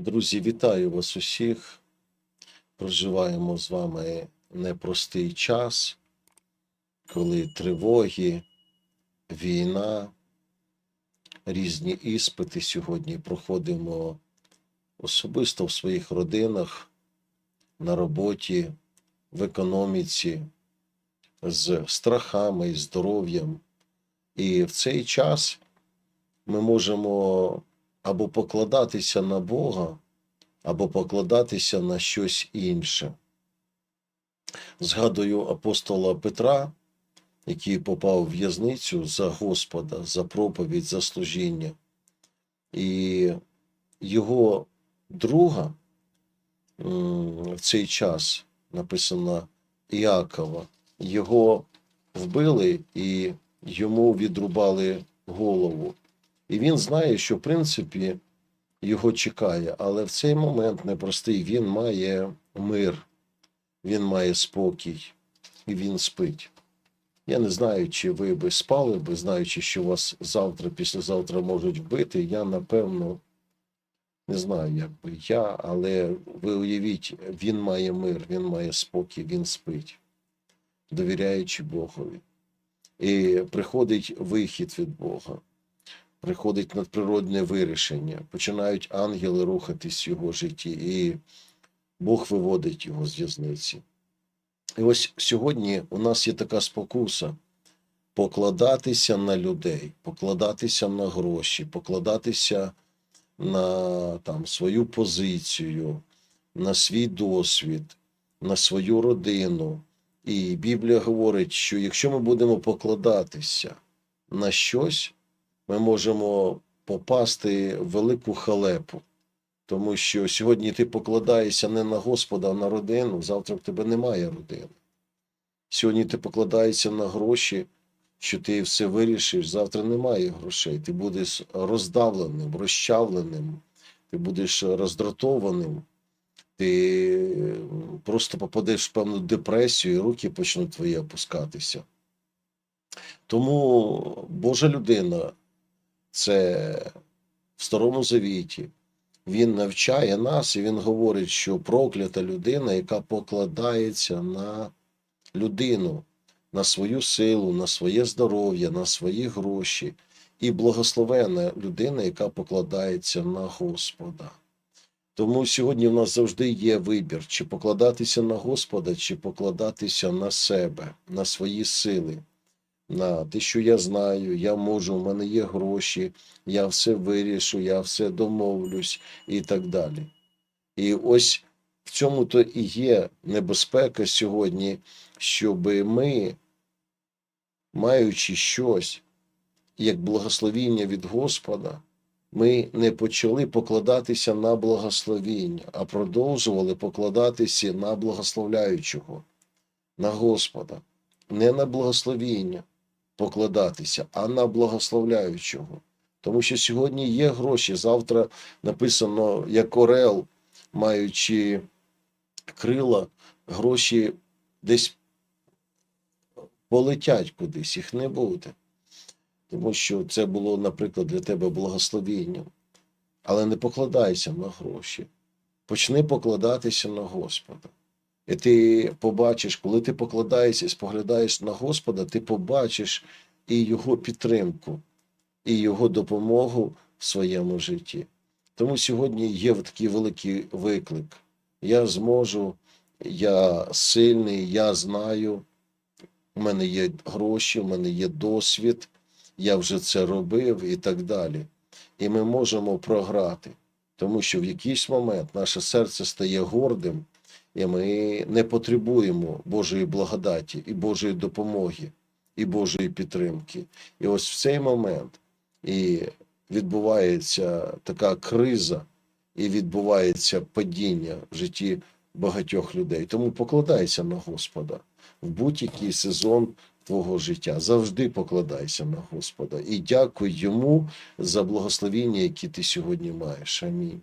Друзі, вітаю вас усіх. Проживаємо з вами непростий час, коли тривоги, війна, різні іспити сьогодні проходимо особисто в своїх родинах, на роботі, в економіці, з страхами і здоров'ям. І в цей час ми можемо або покладатися на Бога, або покладатися на щось інше. Згадую апостола Петра, який попав в в'язницю за Господа, за проповідь, за служіння. І його друга в цей час написано Іакова, його вбили і йому відрубали голову. І він знає, що в принципі його чекає, але в цей момент непростий він має мир, він має спокій і він спить. Я не знаю, чи ви би спали би, знаючи, що вас завтра, післязавтра можуть вбити. Я напевно не знаю, як би я, але ви уявіть, він має мир, він має спокій, він спить, довіряючи Богові. І приходить вихід від Бога приходить надприродне вирішення, починають ангели рухатись в його житті, і Бог виводить його з в'язниці. І ось сьогодні у нас є така спокуса покладатися на людей, покладатися на гроші, покладатися на там, свою позицію, на свій досвід, на свою родину. І Біблія говорить, що якщо ми будемо покладатися на щось, ми можемо попасти в велику халепу. Тому що сьогодні ти покладаєшся не на Господа, а на родину, завтра в тебе немає родини. Сьогодні ти покладаєшся на гроші, що ти все вирішиш, завтра немає грошей. Ти будеш роздавленим, розчавленим, ти будеш роздратованим, ти просто попадеш в певну депресію, і руки почнуть твої опускатися. Тому Божа людина це в Старому Завіті. Він навчає нас, і він говорить, що проклята людина, яка покладається на людину, на свою силу, на своє здоров'я, на свої гроші, і благословена людина, яка покладається на Господа. Тому сьогодні в нас завжди є вибір, чи покладатися на Господа, чи покладатися на себе, на свої сили на те, що я знаю, я можу, у мене є гроші, я все вирішу, я все домовлюсь і так далі. І ось в цьому то і є небезпека сьогодні, щоб ми, маючи щось як благословіння від Господа, ми не почали покладатися на благословіння, а продовжували покладатися на благословляючого, на Господа, не на благословіння покладатися, а на благословляючого. Тому що сьогодні є гроші. Завтра написано, як Орел, маючи крила, гроші десь полетять кудись, їх не буде. Тому що це було, наприклад, для тебе благословінням. Але не покладайся на гроші. Почни покладатися на Господа. І ти побачиш, коли ти покладаєшся і споглядаєш на Господа, ти побачиш і Його підтримку, і Його допомогу в своєму житті. Тому сьогодні є такий великий виклик. Я зможу, я сильний, я знаю, у мене є гроші, у мене є досвід, я вже це робив і так далі. І ми можемо програти, тому що в якийсь момент наше серце стає гордим. І ми не потребуємо Божої благодаті і Божої допомоги, і Божої підтримки. І ось в цей момент і відбувається така криза, і відбувається падіння в житті багатьох людей. Тому покладайся на Господа в будь-який сезон твого життя. Завжди покладайся на Господа і дякуй йому за благословіння, які ти сьогодні маєш. Амінь.